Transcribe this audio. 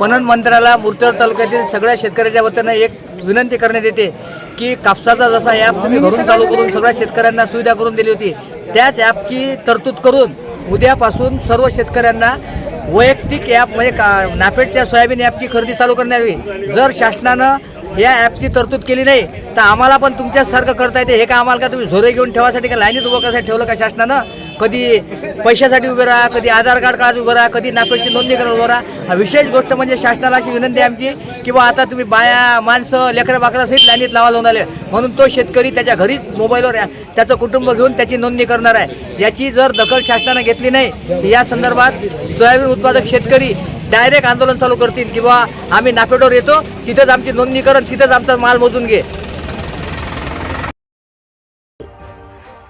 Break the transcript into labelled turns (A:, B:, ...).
A: पणन मंत्र्याला मूर्तर तालुक्यातील सगळ्या शेतकऱ्याच्या वतीनं एक विनंती करण्यात येते की कापसाचा जसा ॲप तुम्ही घरून चालू करून सगळ्या शेतकऱ्यांना सुविधा करून दिली होती त्याच ॲपची तरतूद करून उद्यापासून सर्व शेतकऱ्यांना वैयक्तिक ॲप म्हणजे का नाफेडच्या सोयाबीन ॲपची खरेदी चालू करण्यात यावी. जर शासनानं या ॲपची तरतूद केली नाही तर आम्हाला पण तुमच्यासारखं करता येते. हे का आम्हाला का तुम्ही झोरे घेऊन ठेवासाठी का लाईनीत उभं करायसाठी ठेवलं का शासनानं? कधी पैशासाठी उभे राहा कधी आधार कार्ड काढ उभं राहा कधी नाफेडची नोंदणी करून उभं राहा. विशेष गोष्ट म्हणजे शासनाला अशी विनंती आहे आमची की बा आता तुम्ही बाया माणसं लेकरं बाकरा सहित लाईनीत लावायला होणार आले. म्हणून तो शेतकरी त्याच्या घरीच मोबाईलवर या- त्याचं कुटुंब घेऊन त्याची नोंदणी करणार आहे. याची जर दखल शासनानं घेतली नाही या संदर्भात सोयाबीन उत्पादक शेतकरी डायरेक्ट आंदोलन चालू करतील किंवा आम्ही नाफेडवर येतो तिथंच आमची नोंदणी करून तिथंच आमचा माल मोजून घे.